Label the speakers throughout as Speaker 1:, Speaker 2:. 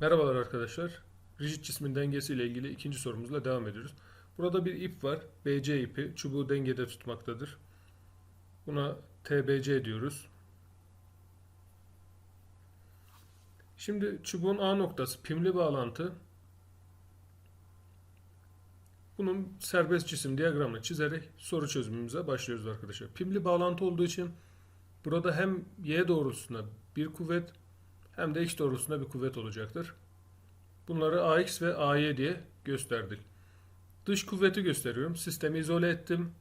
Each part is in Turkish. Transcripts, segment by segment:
Speaker 1: Merhabalar arkadaşlar. Rigid cismin dengesi ile ilgili ikinci sorumuzla devam ediyoruz. Burada bir ip var. BC ipi çubuğu dengede tutmaktadır. Buna TBC diyoruz. Şimdi çubuğun A noktası pimli bağlantı. Bunun serbest cisim diyagramını çizerek soru çözümümüze başlıyoruz arkadaşlar. Pimli bağlantı olduğu için burada hem Y doğrultusunda bir kuvvet hem de X doğrultusunda bir kuvvet olacaktır. Bunları AX ve AY diye gösterdik. Dış kuvveti gösteriyorum. Sistemi izole ettim.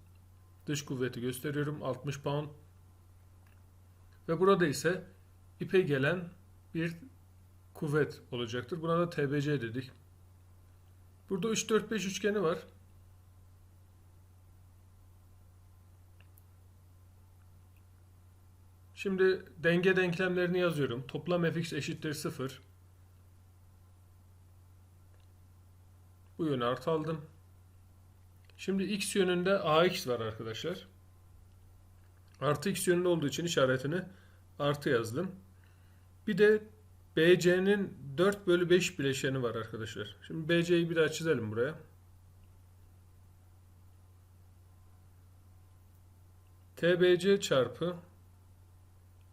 Speaker 1: Dış kuvveti gösteriyorum. 60 pound. Ve burada ise ipe gelen bir kuvvet olacaktır. Buna da TBC dedik. Burada 3 4 5 üçgeni var. Şimdi denge denklemlerini yazıyorum. Toplam fx eşittir 0. Bu yönü artı aldım. Şimdi x yönünde ax var arkadaşlar. Artı x yönünde olduğu için işaretini artı yazdım. Bir de BC'nin 4 bölü 5 bileşeni var arkadaşlar. Şimdi BC'yi bir daha çizelim buraya. TBC çarpı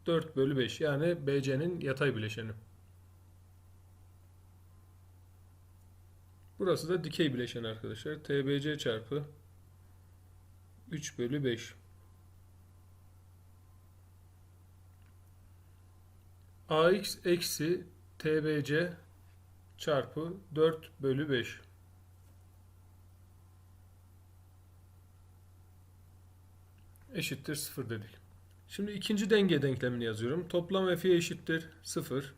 Speaker 1: 4 bölü 5 yani BC'nin yatay bileşeni. Burası da dikey bileşen arkadaşlar. TBC çarpı 3 bölü 5. AX eksi TBC çarpı 4 bölü 5. Eşittir 0 dedik. Şimdi ikinci denge denklemini yazıyorum. Toplam F'i eşittir 0.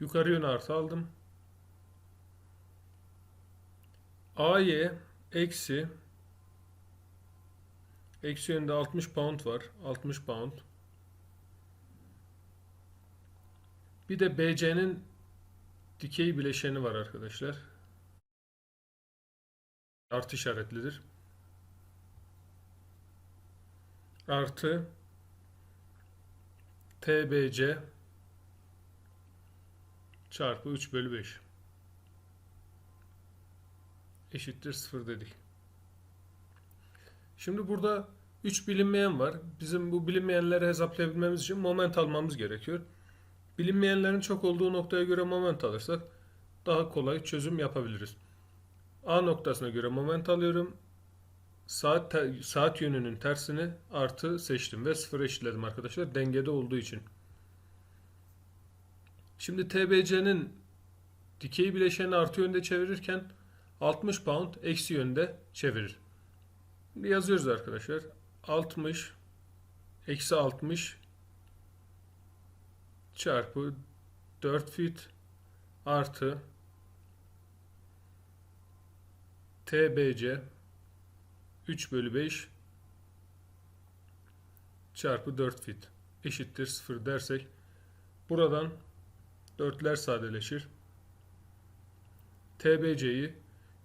Speaker 1: Yukarı yönü artı aldım. AY eksi eksi yönde 60 pound var. 60 pound. Bir de BC'nin dikey bileşeni var arkadaşlar. Artı işaretlidir. Artı TBC çarpı 3 bölü 5 eşittir 0 dedik. Şimdi burada 3 bilinmeyen var. Bizim bu bilinmeyenleri hesaplayabilmemiz için moment almamız gerekiyor. Bilinmeyenlerin çok olduğu noktaya göre moment alırsak daha kolay çözüm yapabiliriz. A noktasına göre moment alıyorum. Saat saat yönünün tersini artı seçtim ve 0 eşitledim arkadaşlar dengede olduğu için. Şimdi TBC'nin dikey bileşeni artı yönde çevirirken 60 pound eksi yönde çevirir. Şimdi yazıyoruz arkadaşlar. 60 eksi 60 çarpı 4 fit artı TBC 3 bölü 5 çarpı 4 fit eşittir 0 dersek buradan Dörtler sadeleşir. TBC'yi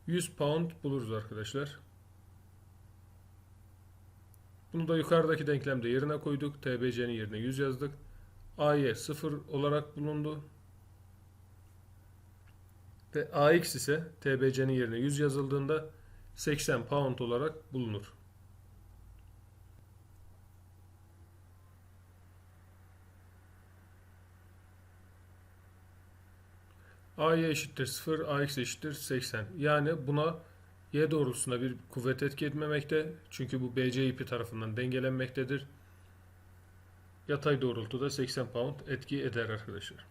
Speaker 1: 100 pound buluruz arkadaşlar. Bunu da yukarıdaki denklemde yerine koyduk. TBC'nin yerine 100 yazdık. AY 0 olarak bulundu. Ve AX ise TBC'nin yerine 100 yazıldığında 80 pound olarak bulunur. AY eşittir 0, AX eşittir 80. Yani buna Y doğrultusunda bir kuvvet etki etmemekte. Çünkü bu BC ipi tarafından dengelenmektedir. Yatay doğrultuda 80 pound etki eder arkadaşlar.